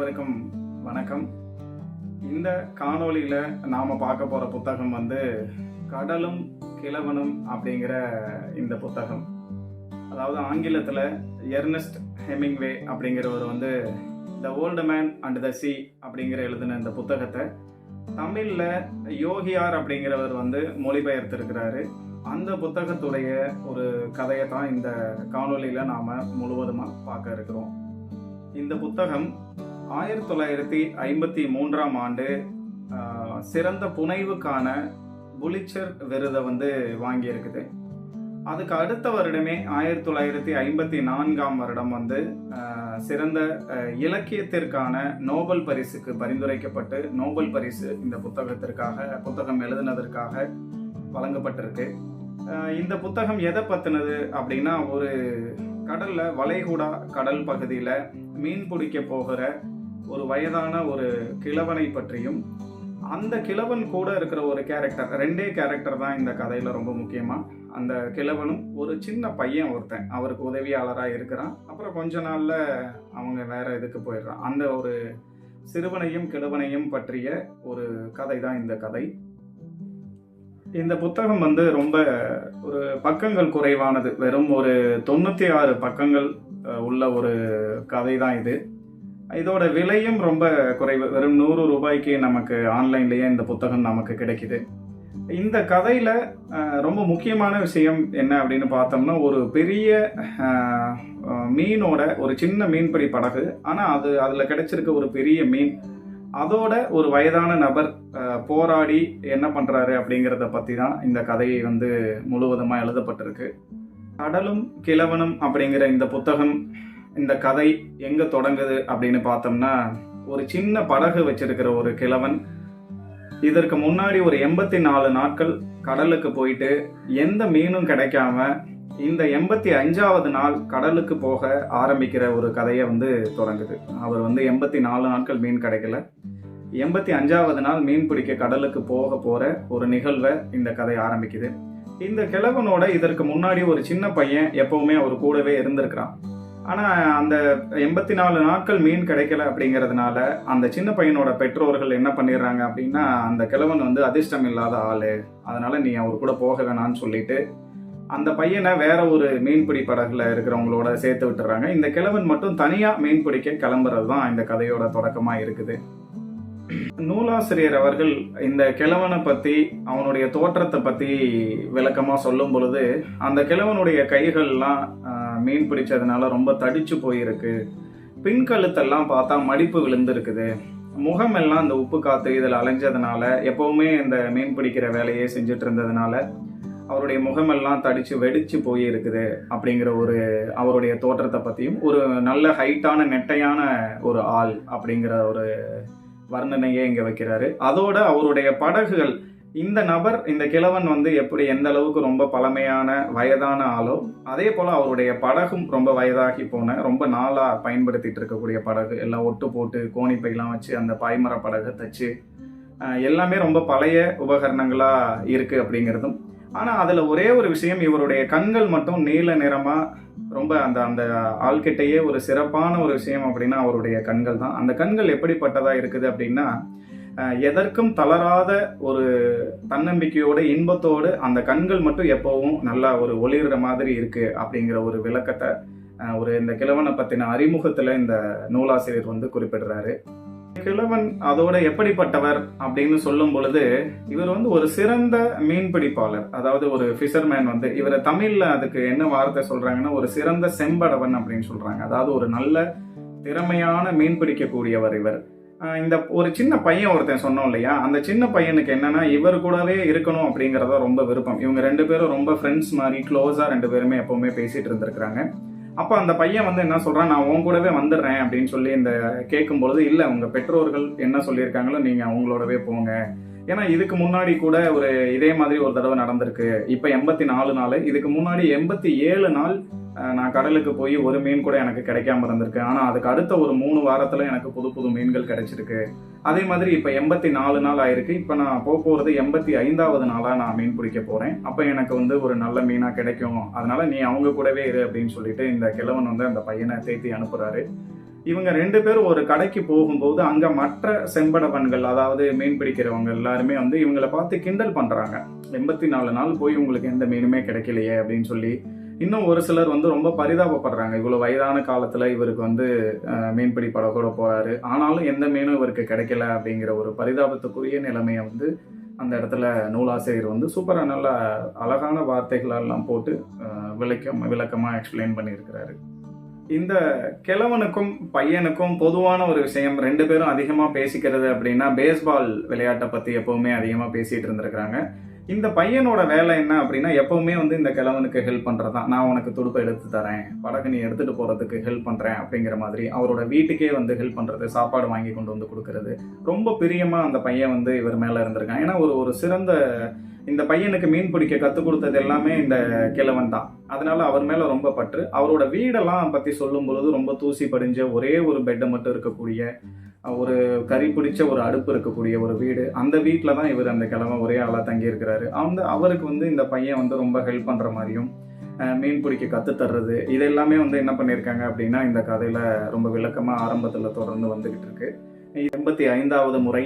அனைவருக்கும் வணக்கம். இந்த காணொளியில் நாம் பார்க்க போகிற புத்தகம் வந்து கடலும் கிழவனும் அப்படிங்கிற இந்த புத்தகம். அதாவது ஆங்கிலத்தில் எர்னஸ்ட் ஹெமிங்வே அப்படிங்கிறவர் வந்து the old man and the sea அப்படிங்கிற எழுதின இந்த புத்தகத்தை தமிழில் யோகியார் அப்படிங்கிறவர் வந்து மொழிபெயர்த்திருக்கிறாரு. அந்த புத்தகத்துடைய ஒரு கதையை தான் இந்த காணொலியில் நாம் முழுவதுமாக பார்க்க இருக்கிறோம். இந்த புத்தகம் ஆயிரத்தி தொள்ளாயிரத்தி ஐம்பத்தி மூன்றாம் ஆண்டு சிறந்த புனைவுக்கான புலிச்சர் விருதை வந்து வாங்கியிருக்குது. அதுக்கு அடுத்த வருடமே ஆயிரத்தி தொள்ளாயிரத்தி ஐம்பத்தி நான்காம் வருடம் வந்து சிறந்த இலக்கியத்திற்கான நோபல் பரிசுக்கு பரிந்துரைக்கப்பட்டு நோபல் பரிசு இந்த புத்தகத்திற்காக புத்தகம் எழுதினதற்காக வழங்கப்பட்டிருக்கு. இந்த புத்தகம் எதை பற்றினது அப்படின்னா ஒரு கடலில் வளைகுடா கடல் பகுதியில் மீன் பிடிக்க போகிற ஒரு வயதான ஒரு கிழவனை பற்றியும் அந்த கிழவன் கூட இருக்கிற ஒரு கேரக்டர் ரெண்டே கேரக்டர் தான் இந்த கதையில் ரொம்ப முக்கியமாக அந்த கிழவனும் ஒரு சின்ன பையன் ஒருத்தன் அவருக்கு உதவியாளராக இருக்கிறான். அப்புறம் கொஞ்ச நாளில் அவங்க வேறு இதுக்கு போயிடுறான். அந்த ஒரு சிறுவனையும் கிழவனையும் பற்றிய ஒரு கதை தான் இந்த கதை. இந்த புத்தகம் வந்து ரொம்ப ஒரு பக்கங்கள் குறைவானது. வெறும் ஒரு தொண்ணூற்றி ஆறு பக்கங்கள் உள்ள ஒரு கதை தான் இது. இதோட விலையும் ரொம்ப குறைவு. வெறும் நூறு ரூபாய்க்கு நமக்கு ஆன்லைன்லேயே இந்த புத்தகம் நமக்கு கிடைக்குது. இந்த கதையில் ரொம்ப முக்கியமான விஷயம் என்ன அப்படின்னு பார்த்தோம்னா ஒரு பெரிய மீனோட ஒரு சின்ன மீன்பிடி படகு. ஆனால் அது அதில் கிடைச்சிருக்க ஒரு பெரிய மீன். அதோட ஒரு வயதான நபர் போராடி என்ன பண்ணுறாரு அப்படிங்கிறத பற்றி தான் இந்த கதையை வந்து முழுவதுமாக எழுதப்பட்டிருக்கு. கடலும் கிழவனும் அப்படிங்கிற இந்த புத்தகம் இந்த கதை எங்கே தொடங்குது அப்படின்னு பார்த்தோம்னா ஒரு சின்ன படகு வச்சிருக்கிற ஒரு கிழவன் இதற்கு முன்னாடி ஒரு எண்பத்தி நாலு நாட்கள் கடலுக்கு போயிட்டு எந்த மீனும் கிடைக்காம இந்த எண்பத்தி அஞ்சாவது நாள் கடலுக்கு போக ஆரம்பிக்கிற ஒரு கதையை வந்து தொடங்குது. அவர் வந்து எண்பத்தி நாலு நாட்கள் மீன் கிடைக்கல. எண்பத்தி அஞ்சாவது நாள் மீன் பிடிக்க கடலுக்கு போக போற ஒரு நிகழ்வை இந்த கதை ஆரம்பிக்குது. இந்த கிழவனோட இதற்கு முன்னாடி ஒரு சின்ன பையன் எப்பவுமே அவர் கூடவே இருந்திருக்கிறான். ஆனால் அந்த எண்பத்தி நாலு நாட்கள் மீன் கிடைக்கல அப்படிங்கிறதுனால அந்த சின்ன பையனோட பெற்றோர்கள் என்ன பண்ணிடுறாங்க அப்படின்னா அந்த கிழவன் வந்து அதிர்ஷ்டம் இல்லாத ஆளு. அதனால் நீ அவர் கூட போக வேணான்னு சொல்லிட்டு அந்த பையனை வேற ஒரு மீன்பிடி படகுல இருக்கிறவங்களோட சேர்த்து விட்டுறாங்க. இந்த கிழவன் மட்டும் தனியாக மீன் பிடிக்க கிளம்புறது தான் இந்த கதையோட தொடக்கமாக இருக்குது. நூலாசிரியர் அவர்கள் இந்த கிழவனை பற்றி அவனுடைய தோற்றத்தை பற்றி விளக்கமாக சொல்லும் பொழுது அந்த கிழவனுடைய கைகள்லாம் மீன் பிடிச்சதுனால ரொம்ப தடிச்சு போயிருக்கு. பின்கழுத்தெல்லாம் பார்த்தா மடிப்பு விழுந்திருக்குது. முகமெல்லாம் இந்த உப்பு காத்து இதில் அலைஞ்சதுனால எப்போவுமே இந்த மீன் பிடிக்கிற வேலையை செஞ்சுட்டு இருந்ததுனால அவருடைய முகமெல்லாம் தடிச்சு வெடிச்சு போயிருக்குது அப்படிங்கிற ஒரு அவருடைய தோற்றத்தை பற்றியும் ஒரு நல்ல ஹைட்டான நெட்டையான ஒரு ஆள் அப்படிங்கிற ஒரு வர்ணனையே இங்கே வைக்கிறாரு. அதோட அவருடைய படகுகள் இந்த நபர் இந்த கிழவன் வந்து எப்படி எந்த அளவுக்கு ரொம்ப பழமையான வயதான ஆளோ அதே போல் அவருடைய படகும் ரொம்ப வயதாகி போன ரொம்ப நாளாக பயன்படுத்திட்டு இருக்கக்கூடிய படகு எல்லாம் ஒட்டு போட்டு கோணிப்பையெல்லாம் வச்சு அந்த பாய்மர படகை தச்சு எல்லாமே ரொம்ப பழைய உபகரணங்களாக இருக்குது அப்படிங்கிறதும். ஆனால் அதில் ஒரே ஒரு விஷயம் இவருடைய கண்கள் மட்டும் நீல நிறமாக ரொம்ப அந்த அந்த ஆள்கிட்டையே ஒரு சிறப்பான ஒரு விஷயம் அப்படின்னா அவருடைய கண்கள் தான். அந்த கண்கள் எப்படிப்பட்டதாக இருக்குது அப்படின்னா எதற்கும் தளராத ஒரு தன்னம்பிக்கையோடு இன்பத்தோடு அந்த கண்கள் மட்டும் எப்போவும் நல்லா ஒரு ஒளிர்ற மாதிரி இருக்கு அப்படிங்கிற ஒரு விளக்கத்தை ஒரு இந்த கிழவனை பற்றின அறிமுகத்தில் இந்த நூலாசிரியர் வந்து குறிப்பிடுறாரு. கிழவன் அதோட எப்படிப்பட்டவர் அப்படின்னு சொல்லும் பொழுது இவர் வந்து ஒரு சிறந்த மீன்பிடிப்பாளர். அதாவது ஒரு ஃபிஷர்மேன் வந்து இவரை தமிழில் அதுக்கு என்ன வார்த்தை சொல்றாங்கன்னா ஒரு சிறந்த செம்படவன் அப்படின்னு சொல்றாங்க. அதாவது ஒரு நல்ல திறமையான மீன் பிடிக்கக்கூடியவர் இவர். இந்த ஒரு சின்ன பையன் ஒருத்தன் சொன்னோம் இல்லையா? அந்த சின்ன பையனுக்கு என்னன்னா இவர் கூடவே இருக்கணும் அப்படிங்கிறத ரொம்ப விருப்பம். இவங்க ரெண்டு பேரும் ரொம்ப ஃப்ரெண்ட்ஸ் மாதிரி க்ளோஸாக ரெண்டு பேருமே எப்பவுமே பேசிட்டு இருந்திருக்கிறாங்க. அப்போ அந்த பையன் வந்து என்ன சொல்கிறான் நான் உன் கூடவே வந்துடுறேன் அப்படின்னு சொல்லி இந்த கேட்கும்பொழுது இல்லை உங்கள் பெற்றோர்கள் என்ன சொல்லியிருக்காங்களோ நீங்கள் அவங்களோடவே போங்க. ஏன்னா இதுக்கு முன்னாடி கூட ஒரு இதே மாதிரி ஒரு தடவை நடந்திருக்கு. இப்போ எண்பத்தி நாலு நாள் இதுக்கு முன்னாடி எண்பத்தி ஏழு நாள் நான் கடலுக்கு போய் ஒரு மீன் கூட எனக்கு கிடைக்காம இருந்திருக்கு. ஆனால் அதுக்கு அடுத்த ஒரு மூணு வாரத்தில் எனக்கு புது புது மீன்கள் கிடைச்சிருக்கு. அதே மாதிரி இப்போ எண்பத்தி நாலு நாள் ஆயிருக்கு. இப்போ நான் போக போகிறது எண்பத்தி ஐந்தாவது நாளாக நான் மீன் பிடிக்க போகிறேன் அப்போ எனக்கு வந்து ஒரு நல்ல மீனாக கிடைக்கும். அதனால நீ அவங்க கூடவே இரு அப்படின்னு சொல்லிட்டு இந்த கிழவன் வந்து அந்த பையனை தேத்தி அனுப்புகிறாரு இவங்க ரெண்டு பேரும் ஒரு கடைக்கு போகும்போது அங்கே மற்ற செம்படவன்கள் அதாவது மீன் பிடிக்கிறவங்க எல்லாருமே வந்து இவங்களை பார்த்து கிண்டல் பண்ணுறாங்க எண்பத்தி நாலு நாள் போய் உங்களுக்கு எந்த மீனுமே கிடைக்கலையே அப்படின்னு சொல்லி இன்னும் ஒரு சிலர் வந்து ரொம்ப பரிதாபப்படுறாங்க. இவ்வளோ வயதான காலத்தில் இவருக்கு வந்து மீன்பிடி படகோட போகிறாரு ஆனாலும் எந்த மீனும் இவருக்கு கிடைக்கல அப்படிங்கிற ஒரு பரிதாபத்துக்குரிய நிலைமையை வந்து அந்த இடத்துல நூலாசிரியர் வந்து சூப்பராக நல்ல அழகான வார்த்தைகளெல்லாம் போட்டு விளக்கம் விளக்கமாக எக்ஸ்பிளைன் பண்ணியிருக்கிறாரு. இந்த கிழவனுக்கும் பையனுக்கும் பொதுவான ஒரு விஷயம் ரெண்டு பேரும் அதிகமாக பேசிக்கிறது அப்படின்னா பேஸ்பால் விளையாட்டை பற்றி எப்போவுமே அதிகமாக பேசிகிட்டு இருந்திருக்கிறாங்க. இந்த பையனோட வேலை என்ன அப்படின்னா எப்பவுமே வந்து இந்த கிழவனுக்கு ஹெல்ப் பண்றதுதான். நான் உனக்கு துடுப்பை எடுத்து தரேன். படகு நீ எடுத்துகிட்டு போகிறதுக்கு ஹெல்ப் பண்ணுறேன் அப்படிங்கிற மாதிரி அவரோட வீட்டுக்கே வந்து ஹெல்ப் பண்ணுறது சாப்பாடு வாங்கி கொண்டு வந்து கொடுக்கறது. ரொம்ப பிரியமாக அந்த பையன் வந்து இவர் மேலே இருந்திருக்கான். ஏன்னா ஒரு ஒரு சிறந்த இந்த பையனுக்கு மீன் பிடிக்க கற்றுக் கொடுத்தது எல்லாமே இந்த கிழவன் தான். அதனால அவர் மேலே ரொம்ப பற்று. அவரோட வீடெல்லாம் பற்றி சொல்லும் பொழுது ரொம்ப தூசி படிஞ்ச ஒரே ஒரு பெட்டை மட்டும் இருக்கக்கூடிய ஒரு கறி பிடிச்ச ஒரு அடுப்பு இருக்கக்கூடிய ஒரு வீடு அந்த வீட்டில் தான் இவர் அந்த கிழமை ஒரே ஆளாக தங்கியிருக்கிறாரு. அந்த அவருக்கு வந்து இந்த பையன் வந்து ரொம்ப ஹெல்ப் பண்ணுற மாதிரியும் மீன் பிடிக்க கத்து தர்றது இது எல்லாமே வந்து என்ன பண்ணியிருக்காங்க அப்படின்னா இந்த கதையில் ரொம்ப விளக்கமாக ஆரம்பத்தில் தொடர்ந்து வந்துக்கிட்டு இருக்கு. எண்பத்தி ஐந்தாவது முறை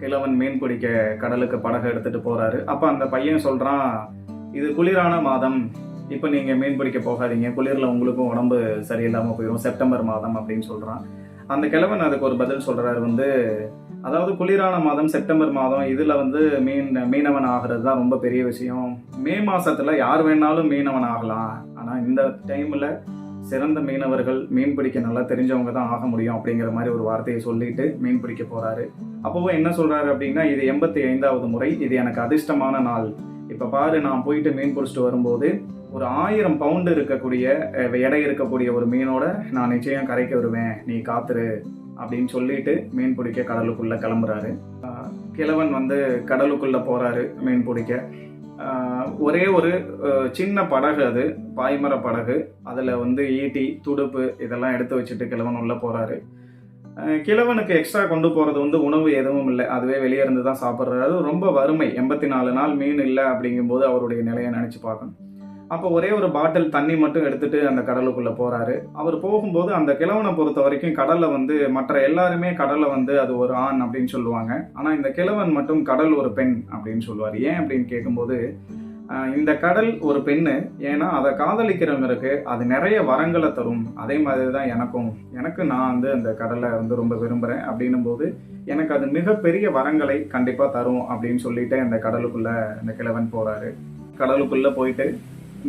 கிழவன் மீன் பிடிக்க கடலுக்கு படகு எடுத்துகிட்டு போகிறாரு அப்போ அந்த பையன் சொல்கிறான் இது குளிரான மாதம் இப்போ நீங்கள் மீன் பிடிக்க போகாதீங்க குளிரில் உங்களுக்கும் உடம்பு சரியில்லாமல் போயிடும் செப்டம்பர் மாதம் அப்படின்னு சொல்கிறான் அந்த கிழவன் அதுக்கு ஒரு பதில் சொல்கிறாரு வந்து அதாவது குளிரான மாதம் செப்டம்பர் மாதம் இதில் வந்து மீன் மீனவன் ஆகிறது தான் ரொம்ப பெரிய விஷயம். மே மாதத்தில் யார் வேணாலும் மீனவன் ஆகலாம். ஆனால் இந்த டைமில் சிறந்த மீனவர்கள் மீன் பிடிக்க நல்லா தெரிஞ்சவங்க தான் ஆக முடியும் அப்படிங்கிற மாதிரி ஒரு வார்த்தையை சொல்லிட்டு மீன் பிடிக்க போகிறாரு அப்போவும் என்ன சொல்கிறாரு அப்படின்னா இது எண்பத்தி ஐந்தாவது முறை இது எனக்கு அதிர்ஷ்டமான நாள். இப்போ பாரு நான் போயிட்டு மீன் பிடிச்சிட்டு வரும்போது ஒரு ஆயிரம் பவுண்டு இருக்கக்கூடிய எடை இருக்கக்கூடிய ஒரு மீனோட நான் நிச்சயம் கரைக்கு வருவேன். நீ காத்துரு அப்படின்னு சொல்லிட்டு மீன் பிடிக்க கடலுக்குள்ள கிளம்புறாரு. கிழவன் வந்து கடலுக்குள்ள போறாரு மீன் பிடிக்க. ஒரே ஒரு சின்ன படகு அது பாய்மர படகு. அதில் வந்து ஈட்டி துடுப்பு இதெல்லாம் எடுத்து வச்சுட்டு கிழவன் உள்ளே போகிறாரு கிழவனுக்கு எக்ஸ்ட்ரா கொண்டு போகிறது வந்து உணவு எதுவும் இல்லை. அதுவே வெளியே இருந்து தான் சாப்பிட்றாரு. ரொம்ப வறுமை. எண்பத்தி நாலு நாள் மீன் இல்லை அப்படிங்கும்போது அவருடைய நிலையை நினச்சி பார்க்கணும். அப்போ ஒரே ஒரு பாட்டில் தண்ணி மட்டும் எடுத்துட்டு அந்த கடலுக்குள்ளே போகிறாரு அவர் போகும்போது அந்த கிழவனை பொறுத்த வரைக்கும் கடலில் வந்து மற்ற எல்லாருமே கடலில் வந்து அது ஒரு ஆண் அப்படின்னு சொல்லுவாங்க. ஆனால் இந்த கிழவன் மட்டும் கடல் ஒரு பெண் அப்படின்னு சொல்லுவார். ஏன் அப்படின்னு கேட்கும்போது இந்த கடல் ஒரு பெண்ணு. ஏன்னா அதை காதலிக்கிறவங்களுக்கு அது நிறைய வரங்களை தரும். அதே மாதிரி தான் எனக்கும். எனக்கு நான் வந்து அந்த கடலை வந்து ரொம்ப விரும்புகிறேன் அப்படின்னும் போது எனக்கு அது மிகப்பெரிய வரங்களை கண்டிப்பாக தரும் அப்படின்னு சொல்லிட்டு அந்த கடலுக்குள்ளே அந்த கிழவன் போகிறாரு கடலுக்குள்ளே போயிட்டு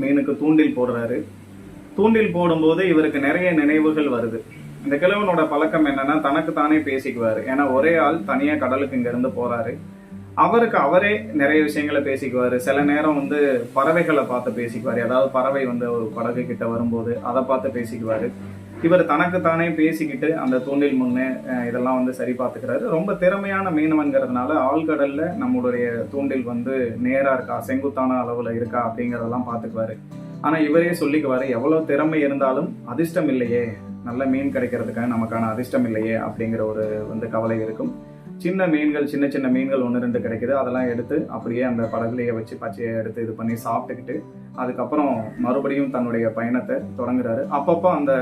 மீனுக்கு தூண்டில் போடுறாரு. தூண்டில் போடும்போது இவருக்கு நிறைய நினைவுகள் வருது. இந்த கிழவனோட பழக்கம் என்னன்னா தனக்கு தானே பேசிக்குவார். ஏன்னா ஒரே ஆள் தனியாக கடலுக்கு இங்கேருந்து போகிறாரு அவருக்கு அவரே நிறைய விஷயங்களை பேசிக்குவார். சில நேரம் வந்து பறவைகளை பார்த்து பேசிக்குவார். அதாவது பறவை வந்து ஒரு படகு கிட்ட வரும்போது அதை பார்த்து பேசிக்குவார். இவர் தனக்கு தானே பேசிக்கிட்டு அந்த தூண்டில் முன்னே இதெல்லாம் வந்து சரி பார்த்துக்கிறாரு. ரொம்ப திறமையான மீனவன்கிறதுனால ஆழ்கடல்ல நம்மளுடைய தூண்டில் வந்து நேரா இருக்கா செங்குத்தான அளவுல இருக்கா அப்படிங்கறதெல்லாம் பார்த்துக்குவாரு. ஆனா இவரே சொல்லிக்குவாரு எவ்வளவு திறமை இருந்தாலும் அதிர்ஷ்டம் இல்லையே. நல்ல மீன் கிடைக்கிறதுக்காக நமக்கான அதிர்ஷ்டம் இல்லையே அப்படிங்கிற ஒரு வந்து கவலை இருக்கும். சின்ன மீன்கள் சின்ன சின்ன மீன்கள் ஒன்று ரெண்டு கிடைக்குது. அதெல்லாம் எடுத்து அப்படியே அந்த படகுலையே வச்சு பச்சையை எடுத்து இது பண்ணி சாப்பிட்டுக்கிட்டு அதுக்கப்புறம் மறுபடியும் தன்னுடைய பயணத்தை தொடங்குறாரு. அப்பப்போ அந்த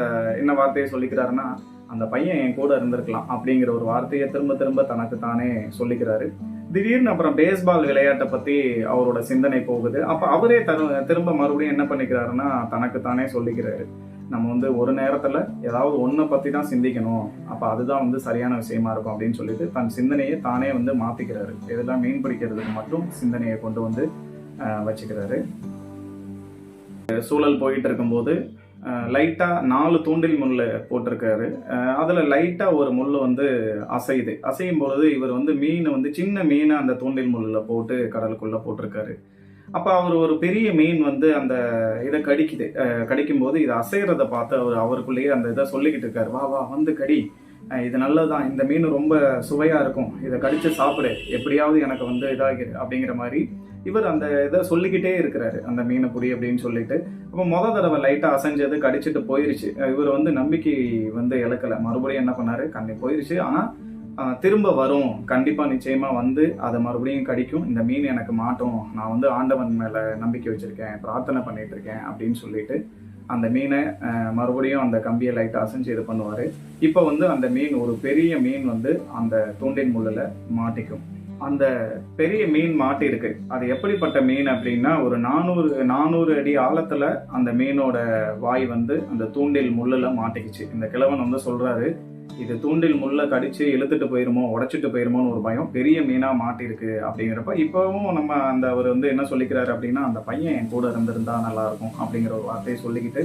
என்ன வார்த்தையை சொல்லிக்கிறாருன்னா அந்த பையன் என் கூட இருந்திருக்கலாம் அப்படிங்கிற ஒரு வார்த்தையை திரும்ப திரும்ப தனக்கு தானே சொல்லிக்கிறாரு. திடீர்னு அப்புறம் பேஸ்பால் விளையாட்டை பத்தி அவரோட சிந்தனை போகுது. அப்ப அவரே தரு திரும்ப மறுபடியும் என்ன பண்ணிக்கிறாருன்னா தனக்கு தானே சொல்லிக்கிறாரு. நம்ம வந்து ஒரு நேரத்துல ஏதாவது ஒன்றை பத்தி தான் சிந்திக்கணும். அப்ப அதுதான் வந்து சரியான விஷயமா இருக்கும் அப்படின்னு சொல்லிட்டு தன் சிந்தனையை தானே வந்து மாத்திக்கிறாரு. இதெல்லாம் மீன் பிடிக்கிறதுக்கு மட்டும் சிந்தனையை கொண்டு வந்து வச்சுக்கிறாரு. சூழல் போயிட்டு இருக்கும்போது லைட்டாக நாலு தூண்டில் முள் போட்டிருக்காரு. அதில் லைட்டாக ஒரு முள் வந்து அசையுது. அசையும் பொழுது இவர் வந்து மீன் வந்து சின்ன மீனை அந்த தூண்டில் முள்ளில் போட்டு கடலுக்குள்ளே போட்டிருக்காரு. அப்போ அவர் ஒரு பெரிய மீன் வந்து அந்த இதை கடிக்குது. கடிக்கும்போது கடிக்கும் போது பார்த்து அவர் அவருக்குள்ளேயே அந்த இதை சொல்லிக்கிட்டு இருக்காரு. வா வா வந்து கடி. இது நல்லதுதான். இந்த மீன் ரொம்ப சுவையாக இருக்கும். இதை கடித்து சாப்பிடு. எப்படியாவது எனக்கு வந்து இதாகிடு அப்படிங்கிற மாதிரி இவர் அந்த இதை சொல்லிக்கிட்டே இருக்கிறாரு அந்த மீனை புடி அப்படின்னு சொல்லிட்டு. அப்போ மொதல் தடவை லைட்டாக அசைஞ்சது கடிச்சிட்டு போயிருச்சு. இவர் வந்து நம்பிக்கை வந்து இழக்கல. மறுபடியும் என்ன பண்ணாரு? கண்ணி போயிருச்சு. ஆனால் திரும்ப வரும். கண்டிப்பாக நிச்சயமாக வந்து அதை மறுபடியும் கடிக்கும். இந்த மீன் எனக்கு மாட்டும். நான் வந்து ஆண்டவன் மேலே நம்பிக்கை வச்சுருக்கேன். பிரார்த்தனை பண்ணிட்டு இருக்கேன் அப்படின்னு சொல்லிட்டு அந்த மீனை மறுபடியும் அந்த கம்பியை லைட்டாக அசைஞ்சு இது பண்ணுவார். இப்போ வந்து அந்த மீன் ஒரு பெரிய மீன் வந்து அந்த தூண்டின் முள்ளில் மாட்டிக்கும். அந்த பெரிய மீன் மாட்டி இருக்கு. அது எப்படிப்பட்ட மீன் அப்படின்னா ஒரு நானூறு நானூறு அடி ஆழத்துல அந்த மீனோட வாய் வந்து அந்த தூண்டில் முள்ளுல மாட்டிக்கிச்சு. இந்த கிழவன் வந்து சொல்றாரு இது தூண்டில் முள்ள கடிச்சு இழுத்துட்டு போயிருமோ உடச்சிட்டு போயிருமோன்னு ஒரு பயம். பெரிய மீனா மாட்டிருக்கு அப்படிங்கிறப்ப இப்பவும் நம்ம அந்த அவர் வந்து என்ன சொல்லிக்கிறாரு அப்படின்னா அந்த பையன் என் கூட இருந்திருந்தா நல்லா இருக்கும் அப்படிங்கிற ஒரு வார்த்தையை சொல்லிக்கிட்டு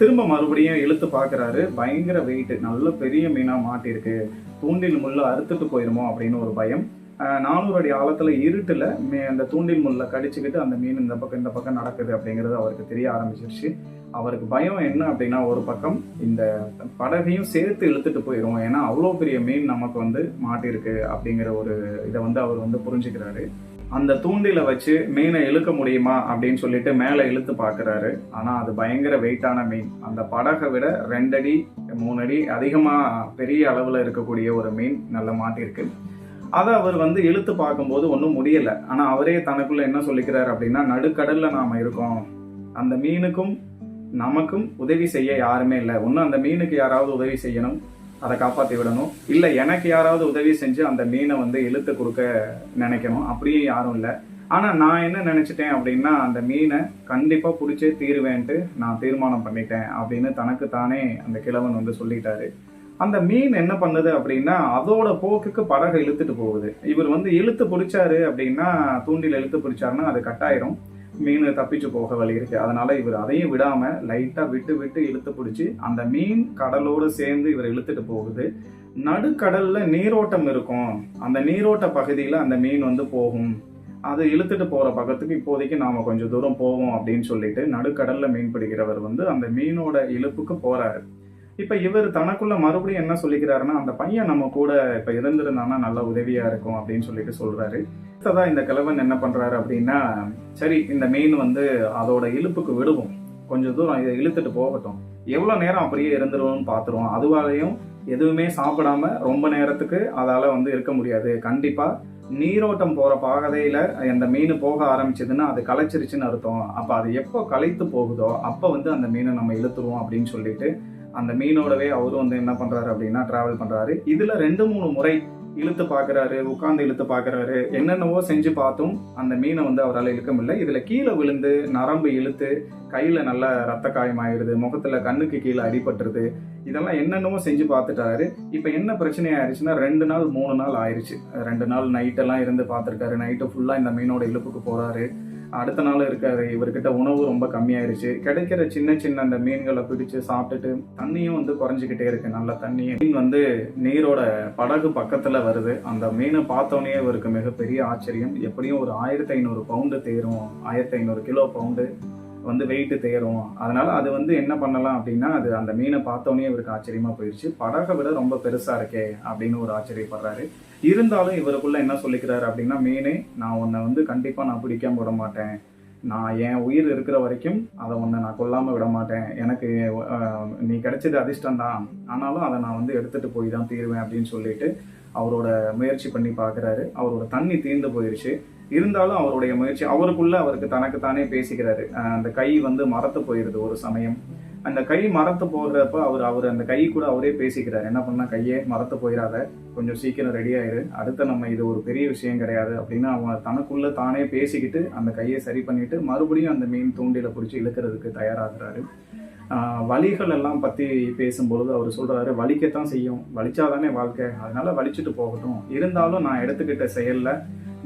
திரும்ப மறுபடியும் இழுத்து பார்க்குறாரு. பயங்கர வெயிட் நல்ல பெரிய மீனா மாட்டிருக்கு. தூண்டில் முள்ள அறுத்துட்டு போயிருமோ அப்படின்னு ஒரு பயம். நானூறு அடி ஆழத்தில் இருட்டில் மே- அந்த தூண்டில் முள்ள கடிச்சுக்கிட்டு அந்த மீன் இந்த பக்கம் இந்த பக்கம் நடக்குது அப்படிங்கிறது அவருக்கு தெரிய ஆரம்பிச்சிருச்சு. அவருக்கு பயம் என்ன அப்படின்னா ஒரு பக்கம் இந்த படகையும் சேர்த்து இழுத்துட்டு போயிடும் ஏன்னா அவ்வளோ பெரிய மீன் நமக்கு வந்து மாட்டிருக்கு அப்படிங்கிற ஒரு இதை வந்து அவர் வந்து புரிஞ்சுக்கிறாரு. அந்த தூண்டில வச்சு மீனை இழுக்க முடியுமா அப்படின்னு சொல்லிட்டு மேலே இழுத்து பார்க்குறாரு ஆனால் அது பயங்கர வெயிட்டான மீன். அந்த படகை விட ரெண்டடி மூணு அடி அதிகமாக பெரிய அளவில் இருக்கக்கூடிய ஒரு மீன் நல்ல மாட்டிருக்கு. அதை அவர் வந்து இழுத்து பார்க்கும்போது ஒன்றும் முடியலை. ஆனால் அவரே தனக்குள்ள என்ன சொல்லிக்கிறார் அப்படின்னா நடுக்கடலில் நாம் இருக்கோம். அந்த மீனுக்கும் நமக்கும் உதவி செய்ய யாருமே இல்லை. ஒன்றும் அந்த மீனுக்கு யாராவது உதவி செய்யணும் அதை காப்பாற்றி விடணும். இல்லை எனக்கு யாராவது உதவி செஞ்சு அந்த மீனை வந்து இழுத்து கொடுக்க நினைக்கணும். அப்படியும் யாரும் இல்லை. ஆனால் நான் என்ன நினச்சிட்டேன் அப்படின்னா அந்த மீனை கண்டிப்பாக பிடிச்சே தீருவேன்ட்டு நான் தீர்மானம் பண்ணிட்டேன் அப்படின்னு தனக்கு தானே அந்த கிழவன் வந்து சொல்லிட்டாரு. அந்த மீன் என்ன பண்ணுது அப்படின்னா அதோட போக்குக்கு படகை இழுத்துட்டு போகுது. இவர் வந்து இழுத்து பிடிச்சாரு அப்படின்னா தூண்டில் இழுத்து பிடிச்சாருன்னா அது கட்டாயிரும் மீன் தப்பிச்சு போக வழி இருக்கு. அதனால இவர் அதையும் விடாம லைட்டா விட்டு விட்டு இழுத்து பிடிச்சி அந்த மீன் கடலோடு சேர்ந்து இவர் இழுத்துட்டு போகுது. நடுக்கடல்ல நீரோட்டம் இருக்கும். அந்த நீரோட்ட பகுதியில அந்த மீன் வந்து போகும். அது இழுத்துட்டு போற பக்கத்துக்கு இப்போதைக்கு நாம கொஞ்சம் தூரம் போவோம் அப்படின்னு சொல்லிட்டு நடுக்கடல்ல மீன் பிடிக்கிறவர் வந்து அந்த மீனோட இழுப்புக்கு போறாரு. இப்போ இவர் தனக்குள்ள மறுபடியும் என்ன சொல்லிக்கிறாருன்னா அந்த பையன் நம்ம கூட இப்போ இருந்திருந்தானா நல்ல உதவியா இருக்கும் அப்படின்னு சொல்லிட்டு சொல்றாரு. அடுத்ததான் இந்த கிழவன் என்ன பண்றாரு அப்படின்னா சரி இந்த மெயின் வந்து அதோட இழுப்புக்கு விடுவோம். கொஞ்சம் தூரம் இதை இழுத்துட்டு போகட்டும். எவ்வளோ நேரம் அப்படியே இருந்துருவோம்னு பார்த்துருவோம். அதுவாலையும் எதுவுமே சாப்பிடாம ரொம்ப நேரத்துக்கு அதால வந்து இருக்க முடியாது. கண்டிப்பா நீரோட்டம் போற பாதையில அந்த மீன் போக ஆரம்பிச்சதுன்னா அது களைச்சிருச்சுன்னு அர்த்தம். அப்ப அது எப்போ களைத்து போகுதோ அப்ப வந்து அந்த மீனை நம்ம இழுத்துருவோம் அப்படின்னு சொல்லிட்டு அந்த மீனோடவே அவரும் வந்து என்ன பண்றாரு அப்படின்னா டிராவல் பண்றாரு. இதுல ரெண்டு மூணு முறை இழுத்து பார்க்குறாரு உட்காந்து இழுத்து பார்க்குறாரு என்னென்னவோ செஞ்சு பார்த்தும் அந்த மீனை வந்து அவரால் இழுக்க முடியல. இதுல கீழே விழுந்து நரம்பு இழுத்து கையில நல்ல ரத்த காயமாயிருது முகத்துல கண்ணுக்கு கீழே அடிபட்டுருது. இதெல்லாம் என்னென்னவோ செஞ்சு பார்த்துட்டாரு. இப்போ என்ன பிரச்சனை ஆயிடுச்சுன்னா ரெண்டு நாள் மூணு நாள் ஆயிடுச்சு ரெண்டு நாள் நைட்டெல்லாம் இருந்து பார்த்துருக்காரு. நைட்டு ஃபுல்லாக இந்த மீனோட இழுப்புக்கு போறாரு. அடுத்த நாள் இருக்காரு. இவர்கிட்ட உணவு ரொம்ப கம்மியாயிருச்சு. கிடைக்கிற சின்ன சின்ன அந்த மீன்களை பிடிச்சு சாப்பிட்டுட்டு தண்ணியும் வந்து குறைஞ்சிக்கிட்டே இருக்கு. நல்ல தண்ணி மீன் வந்து நீரோட படகு பக்கத்துல வருது. அந்த மீனை பார்த்தோன்னே இவருக்கு மிகப்பெரிய ஆச்சரியம். எப்படியும் ஒரு ஆயிரத்தி ஐநூறு பவுண்டு தேரும் ஆயிரத்தி ஐநூறு கிலோ பவுண்டு வந்து வெயிட்டு தேரும் அதனால அது வந்து என்ன பண்ணலாம் அப்படின்னா அது அந்த மீனை பார்த்தோன்னே இவருக்கு ஆச்சரியமா போயிடுச்சு படகை விட ரொம்ப பெருசா இருக்கே அப்படின்னு ஒரு ஆச்சரியப்படுறாரு. இருந்தாலும் இவருக்குள்ள என்ன சொல்லிக்கிறாரு அப்படின்னா மீனே நான் உன்னை வந்து கண்டிப்பா நான் பிடிக்காம விட மாட்டேன். நான் என் உயிர் இருக்கிற வரைக்கும் அதை உன்னை நான் கொல்லாம விட மாட்டேன். எனக்கு நீ கிடைச்சது அதிர்ஷ்டம் தான். ஆனாலும் அதை நான் வந்து எடுத்துட்டு போய் தான் தீருவேன் அப்படின்னு சொல்லிட்டு அவரோட முயற்சி பண்ணி பார்க்குறாரு அவரோட தண்ணி தீர்ந்து போயிருச்சு. இருந்தாலும் அவருடைய முயற்சி அவருக்குள்ள அவருக்கு தனக்கு தானே பேசிக்கிறாரு அந்த கை வந்து மரத்து போயிருது ஒரு சமயம். அந்த கை மரத்து போகிறப்ப அவர் அவர் அந்த கை கூட அவரே பேசிக்கிறார். என்ன பண்ணா கையே மரத்து போயிடாத கொஞ்சம் சீக்கிரம் ரெடி ஆயிரு. அடுத்த நம்ம இது ஒரு பெரிய விஷயம் கிடையாது அப்படின்னு அவன் தனக்குள்ள தானே பேசிக்கிட்டு அந்த கையை சரி பண்ணிட்டு மறுபடியும் அந்த மீன் தூண்டில பிடிச்சி இழுக்கிறதுக்கு தயாராகிறாரு. வலிகள் எல்லாம் பத்தி பேசும்பொழுது அவர் சொல்றாரு வலிக்கத்தான் செய்யும். வலிச்சாதானே வாழ்க்கை. அதனால வலிச்சுட்டு போகட்டும். இருந்தாலும் நான் எடுத்துக்கிட்ட செயல்ல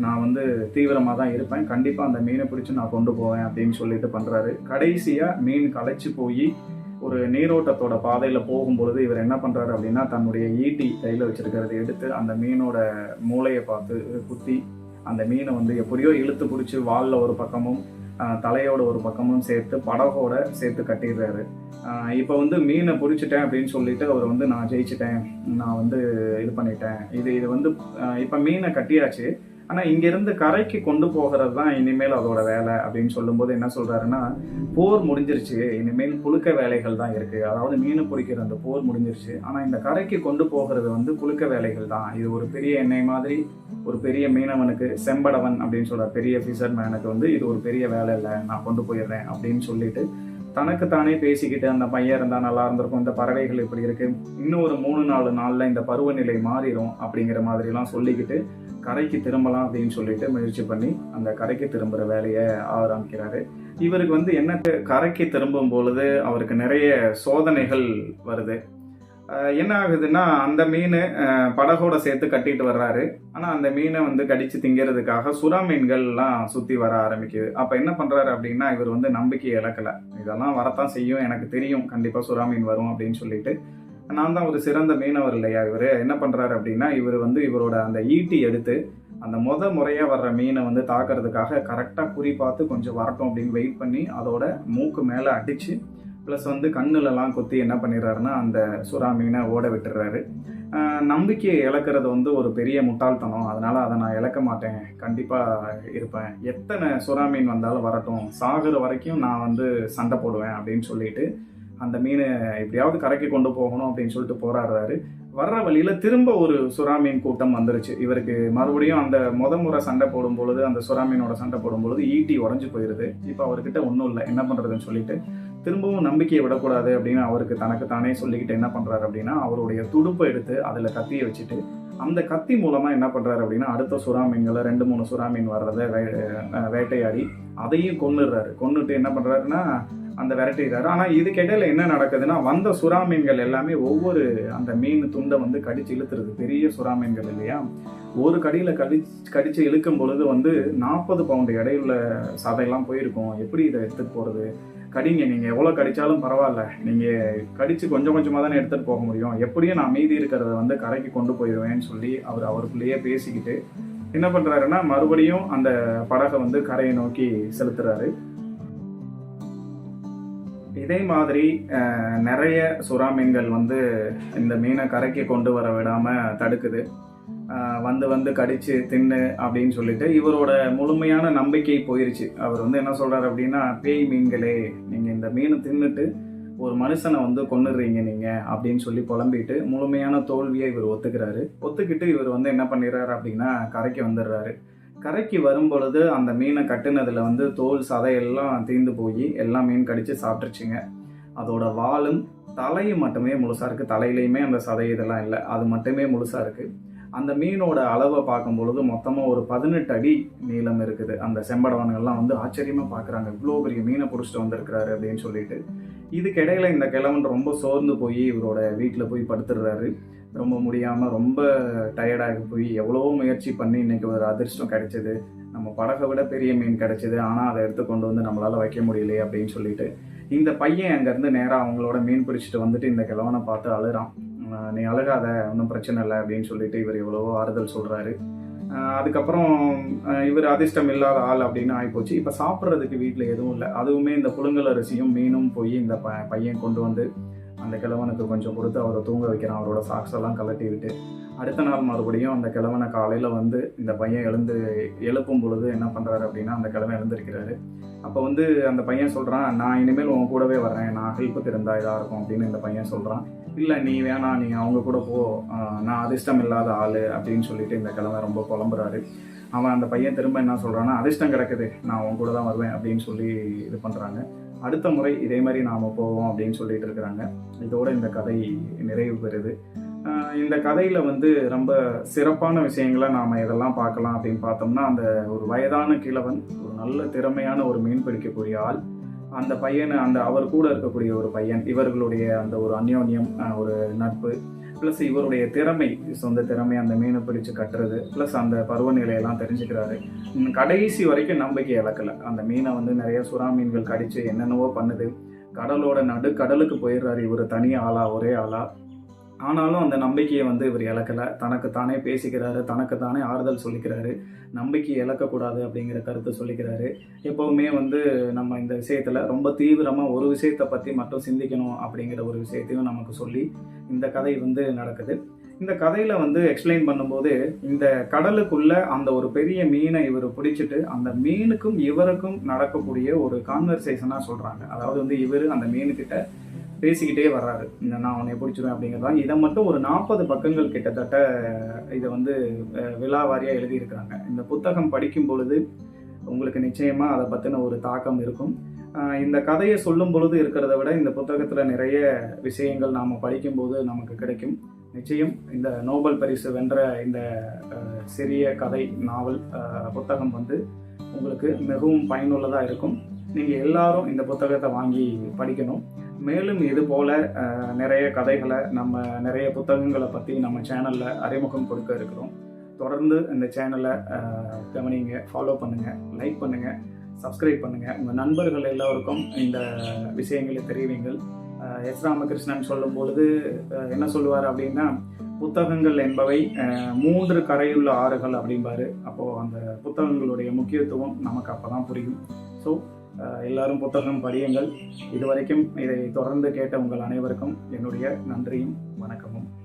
நான் வந்து தீவிரமாக தான் இருப்பேன். கண்டிப்பாக அந்த மீனை பிடிச்சி நான் கொண்டு போவேன் அப்படின்னு சொல்லிட்டு பண்ணுறாரு கடைசியாக மீன் களைச்சி போய் ஒரு நீரோட்டத்தோட பாதையில் போகும்பொழுது இவர் என்ன பண்ணுறாரு அப்படின்னா தன்னுடைய ஈட்டி கையில் வச்சுருக்கிறத எடுத்து அந்த மீனோட மூளையை பார்த்து குத்தி அந்த மீனை வந்து எப்படியோ இழுத்து பிடிச்சி வாலில் ஒரு பக்கமும் தலையோட ஒரு பக்கமும் சேர்த்து படகோட சேர்த்து கட்டிடுறாரு. இப்போ வந்து மீனை பிடிச்சிட்டேன் அப்படின்னு சொல்லிட்டு அவர் வந்து நான் ஜெயிச்சிட்டேன் நான் வந்து இது பண்ணிட்டேன். இது இது வந்து இப்போ மீனை கட்டியாச்சு. ஆனால் இங்கேருந்து கரைக்கு கொண்டு போகிறது தான் இனிமேல் அதோட வேலை அப்படின்னு சொல்லும்போது என்ன சொல்கிறாருன்னா போர் முடிஞ்சிருச்சு இனிமேல் புழுக்க வேலைகள் தான் இருக்குது அதாவது மீன் பிடிக்கிற அந்த போர் முடிஞ்சிருச்சு. ஆனால் இந்த கரைக்கு கொண்டு போகிறது வந்து புழுக்க வேலைகள் தான். இது ஒரு பெரிய எண்ணெய் மாதிரி ஒரு பெரிய மீனவனுக்கு செம்படவன் அப்படின்னு சொல்ற பெரிய ஃபிஷர் மேனுக்கு வந்து இது ஒரு பெரிய வேலை இல்லை. நான் கொண்டு போயிடுறேன் அப்படின்னு சொல்லிட்டு தனக்கு தானே பேசிக்கிட்டு அந்த பையன் இருந்தால் நல்லா இருந்திருக்கும் இந்த பறவைகள் இப்படி இருக்கு இன்னும் ஒரு மூணு நாலு நாளில் இந்த பருவநிலை மாறிடும் அப்படிங்கிற மாதிரிலாம் சொல்லிக்கிட்டு கரைக்கு திரும்பலாம் அப்படின்னு சொல்லிட்டு முயற்சி பண்ணி அந்த கரைக்கு திரும்புகிற வேலையை ஆரம்பிக்கிறாரு. இவருக்கு வந்து என்ன கரைக்கு திரும்பும் பொழுது அவருக்கு நிறைய சோதனைகள் வருது. என்ன ஆகுதுன்னா அந்த மீன் படகோட சேர்த்து கட்டிட்டு வர்றாரு. ஆனால் அந்த மீனை வந்து கடிச்சு திங்கிறதுக்காக சுறா மீன்கள்லாம் சுற்றி வர ஆரம்பிக்குது. அப்போ என்ன பண்ணுறாரு அப்படின்னா இவர் வந்து நம்பிக்கை இழக்கலை. இதெல்லாம் வரத்தான் செய்யும் எனக்கு தெரியும். கண்டிப்பாக சுறா மீன் வரும் அப்படின்னு சொல்லிட்டு. நான் தான் ஒரு சிறந்த மீனவர் இல்லையா இவர்? என்ன பண்ணுறாரு அப்படின்னா இவர் வந்து இவரோட அந்த ஈட்டி எடுத்து அந்த முத முறையாக வர்ற மீனை வந்து தாக்குறதுக்காக கரெக்டாக குறி பார்த்து கொஞ்சம் வரட்டும் அப்படின்னு வெயிட் பண்ணி அதோட மூக்கு மேலே அடித்து ப்ளஸ் வந்து கண்ணுலலாம் குத்தி என்ன பண்ணிடுறாருன்னா அந்த சுறா மீனை ஓட விட்டுறாரு நம்பிக்கையை இழக்கிறது வந்து ஒரு பெரிய முட்டாள்தனம். அதனால் அதை நான் இழக்க மாட்டேன். கண்டிப்பாக இருப்பேன். எத்தனை சுறா மீன் வந்தாலும் வரட்டும். சாகிற வரைக்கும் நான் வந்து சண்டை போடுவேன் அப்படின்னு சொல்லிட்டு அந்த மீனை எப்படியாவது கரைக்கு கொண்டு போகணும் அப்படின்னு சொல்லிட்டு போராடுறாரு. வர்ற வழியில் திரும்ப ஒரு சுறா மீன் கூட்டம் வந்துருச்சு. இவருக்கு மறுபடியும் அந்த முத முறை சண்டை போடும் பொழுது அந்த சுறா மீனோட சண்டை போடும் பொழுது ஈட்டி உடஞ்சி போயிருது. இப்போ அவர்கிட்ட ஒன்றும் இல்லை. என்ன பண்ணுறதுன்னு சொல்லிட்டு திரும்பவும் நம்பிக்கையை விடக்கூடாது அப்படின்னு அவருக்கு தனக்கு தானே சொல்லிக்கிட்டு என்ன பண்ணுறாரு அப்படின்னா அவருடைய துடுப்பை எடுத்து அதில் கத்தியை வச்சுட்டு அந்த கத்தி மூலமாக என்ன பண்ணுறாரு அப்படின்னா அடுத்த சுறா மீன்களை ரெண்டு மூணு சுறா மீன் வர்றதை வே- வேட்டையாடி அதையும் கொன்னுடுறாரு. கொன்னுட்டு என்ன பண்ணுறாருன்னா அந்த விரட்டிடுறாரு. ஆனால் இதுக்கிடையில என்ன நடக்குதுன்னா வந்த சுறா மீன்கள் எல்லாமே ஒவ்வொரு அந்த மீன் துண்டை வந்து கடிச்சு இழுத்துருது. பெரிய சுறா மீன்கள் இல்லையா? ஒரு கடியில் கடி கடிச்சு இழுக்கும் பொழுது வந்து நாற்பது பவுண்டு எடையுள்ள சதையெல்லாம் போயிருக்கும். எப்படி இதை எடுத்துகிட்டு போகிறது கடிங்க. நீங்கள் எவ்வளோ கடித்தாலும் பரவாயில்ல. நீங்கள் கடித்து கொஞ்சம் கொஞ்சமாக தானே எடுத்துகிட்டு போக முடியும். எப்படியும் நான் மீதி இருக்கிறத வந்து கரைக்கு கொண்டு போயிடுவேன்னு சொல்லி அவர் அவருக்குள்ளேயே பேசிக்கிட்டு என்ன பண்ணுறாருன்னா மறுபடியும் அந்த படகை வந்து கரையை நோக்கி செலுத்துறாரு. இதே மாதிரி நிறைய சுறா மீன்கள் வந்து இந்த மீனை கரைக்கு கொண்டு வர விடாமல் தடுக்குது. வந்து வந்து கடிச்சு தின்னு அப்படின்னு சொல்லிட்டு இவரோட முழுமையான நம்பிக்கை போயிருச்சு. அவர் வந்து என்ன சொல்றாரு அப்படின்னா பேய் மீன்களே நீங்க இந்த மீனை தின்னுட்டு ஒரு மனுஷனை வந்து கொன்னுடுறீங்க நீங்க அப்படின்னு சொல்லி புலம்பிட்டு முழுமையான தோல்வியை இவர் ஒத்துக்கிறாரு. ஒத்துக்கிட்டு இவர் வந்து என்ன பண்ணிடுறாரு அப்படின்னா கரைக்கு வந்துடுறாரு. கரைக்கு வரும் பொழுது அந்த மீனை கட்டுனதுல வந்து தோல் சதையெல்லாம் தீந்து போய் எல்லா மீன் கடிச்சு சாப்பிட்டுருச்சுங்க. அதோட வாலும் தலையும் மட்டுமே முழுசா இருக்குது தலையிலையுமே அந்த சதை இதெல்லாம் இல்லை. அது மட்டுமே முழுசாக இருக்குது அந்த மீனோட அளவை பார்க்கும் பொழுது மொத்தமாக ஒரு பதினெட்டு அடி நீளம் இருக்குது. அந்த செம்படவன்கள்லாம் வந்து ஆச்சரியமா பார்க்குறாங்க. இவ்வளோ பெரிய மீனை பிடிச்சிட்டு வந்திருக்கிறாரு அப்படின்னு சொல்லிட்டு. இதுக்கிடையில இந்த கிழவன் ரொம்ப சோர்ந்து போய் இவரோட வீட்டில் போய் படுத்துடுறாரு. ரொம்ப முடியாமல் ரொம்ப டயர்டாகி போய் எவ்வளவோ முயற்சி பண்ணி இன்னைக்கு ஒரு அதிர்ஷ்டம் கிடைச்சது. நம்ம படகை விட பெரிய மீன் கிடைச்சது. ஆனால் அதை எடுத்து கொண்டு வந்து நம்மளால் வைக்க முடியலையே அப்படின்னு சொல்லிட்டு. இந்த பையன் அங்கேருந்து நேராக அவங்களோட மீன் பிடிச்சிட்டு வந்துட்டு இந்த கிழவனை பார்த்து அழுறான். நீ அழுகாத ஒன்றும் பிரச்சனை இல்லை அப்படின்னு சொல்லிட்டு இவர் எவ்வளவோ ஆறுதல் சொல்கிறாரு அதுக்கப்புறம் இவர் அதிர்ஷ்டம் இல்லாத ஆள் அப்படின்னு ஆகிப்போச்சு இப்போ சாப்பிட்றதுக்கு வீட்டில் எதுவும் இல்லை. அதுவுமே இந்த புழுங்கல் அரிசியும் மீனும் போய் இந்த ப பையன் கொண்டு வந்து அந்த கிழவனுக்கு கொஞ்சம் கொடுத்து அவரை தூங்க வைக்கிறான். அவரோட சாக்ஸ் எல்லாம் கலட்டி விட்டு அடுத்த நாள் மறுபடியும் அந்த கிழவனை காலையில் வந்து இந்த பையன் எழுந்து எழுப்பும் பொழுது என்ன பண்ணுறாரு அப்படின்னா அந்த கிழவன் எழுந்திருக்கிறாரு. அப்போ வந்து அந்த பையன் சொல்கிறான் நான் இனிமேல் உன் கூடவே வரேன் நான் ஹெல்ப்பு தெரிந்தா இதாக இருக்கும் அப்படின்னு இந்த பையன் சொல்கிறான் இல்லை நீ வேணாம். நீ அவங்க கூட போ. நான் அதிர்ஷ்டம் இல்லாத ஆள் அப்படின்னு சொல்லிட்டு இந்த கிழவன் ரொம்ப புலம்புறாரு. அவன் அந்த பையன் திரும்ப என்ன சொல்கிறான்னா அதிர்ஷ்டம் கிடக்குது. நான் உன் கூட தான் வருவேன் அப்படின்னு சொல்லி இது பண்ணுறாங்க அடுத்த முறை இதே மாதிரி நாம் போவோம் அப்படின்னு சொல்லிட்டு இருக்கிறாங்க. இதோட இந்த கதை நிறைவு பெறுது. இந்த கதையில் வந்து ரொம்ப சிறப்பான விஷயங்களை நாம் இதெல்லாம் பார்க்கலாம் அப்படின்னு பார்த்தோம்னா அந்த ஒரு வயதான கிழவன் ஒரு நல்ல திறமையான ஒரு மீன் பிடிக்கக்கூடிய ஆள் அந்த பையனை அந்த அவர் கூட இருக்கக்கூடிய ஒரு பையன் இவர்களுடைய அந்த ஒரு அந்யோன்யம் ஒரு நட்பு ப்ளஸ் இவருடைய திறமை சொந்த திறமை அந்த மீனை பிடிச்சு கட்டுறது ப்ளஸ் அந்த பருவநிலையெல்லாம் தெரிஞ்சுக்கிறாரு. கடைசி வரைக்கும் நம்பிக்கை இழக்கல. அந்த மீனை வந்து நிறைய சுறா மீன்கள் கடிச்சு என்னென்னவோ பண்ணுது. கடலோட நடு கடலுக்கு போயிடுறாரு இவர் தனி ஆளா ஒரே ஆளா. ஆனாலும் அந்த நம்பிக்கையை வந்து இவர் இழக்கல. தனக்கு தானே பேசிக்கிறாரு தனக்கு தானே ஆறுதல் சொல்லிக்கிறாரு. நம்பிக்கை இழக்கக்கூடாது அப்படிங்கிற கருத்தை சொல்லிக்கிறாரு. எப்போவுமே வந்து நம்ம இந்த விஷயத்தில் ரொம்ப தீவிரமாக ஒரு விஷயத்தை பற்றி மட்டும் சிந்திக்கணும் அப்படிங்கிற ஒரு விஷயத்தையும் நமக்கு சொல்லி இந்த கதை வந்து நடக்குது. இந்த கதையில் வந்து எக்ஸ்பிளைன் பண்ணும்போது இந்த கடலுக்குள்ள அந்த ஒரு பெரிய மீனை இவர் பிடிச்சிட்டு அந்த மீனுக்கும் இவருக்கும் நடக்கக்கூடிய ஒரு கான்வர்சேஷனாக சொல்கிறாங்க அதாவது வந்து இவர் அந்த மீனுக்கிட்ட பேசிக்கிட்டே வர்றாரு. நான் உன்னை பிடிச்சிருவேன் அப்படிங்கிறதா இதை மட்டும் ஒரு நாற்பது பக்கங்கள் கிட்டத்தட்ட இதை வந்து விழாவாரியாக எழுதியிருக்கிறாங்க. இந்த புத்தகம் படிக்கும் பொழுது உங்களுக்கு நிச்சயமாக அதை பற்றின ஒரு தாக்கம் இருக்கும். இந்த கதையை சொல்லும் பொழுது இருக்கிறத விட இந்த புத்தகத்தில் நிறைய விஷயங்கள் நாம் படிக்கும்போது நமக்கு கிடைக்கும். நிச்சயம் இந்த நோபல் பரிசு வென்ற இந்த சிறிய கதை நாவல் புத்தகம் வந்து உங்களுக்கு மிகவும் பயனுள்ளதாக இருக்கும். நீங்கள் எல்லாரும் இந்த புத்தகத்தை வாங்கி படிக்கணும். மேலும் இது போல் நிறைய கதைகளை நம்ம நிறைய புத்தகங்களை பற்றி நம்ம சேனலில் அறிமுகம் கொடுக்க இருக்கிறோம். தொடர்ந்து இந்த சேனலை கவனிங்க ஃபாலோ பண்ணுங்கள் லைக் பண்ணுங்கள் சப்ஸ்கிரைப் பண்ணுங்கள் உங்கள் நண்பர்கள் எல்லோருக்கும் இந்த விஷயங்களை தெரிவிங்கள். எஸ் ராமகிருஷ்ணன் சொல்லும் பொழுது என்ன சொல்லுவார் அப்படின்னா புத்தகங்கள் என்பவை மூன்று கரையுள்ள ஆறுகள் அப்படிம்பாரு. அப்போது அந்த புத்தகங்களுடைய முக்கியத்துவம் நமக்கு அப்போ தான் புரியும். ஸோ எல்லாரும் புத்தகம் படியுங்கள். இதுவரைக்கும் இதை தொடர்ந்து கேட்ட உங்கள் அனைவருக்கும் என்னுடைய நன்றியும் வணக்கமும்.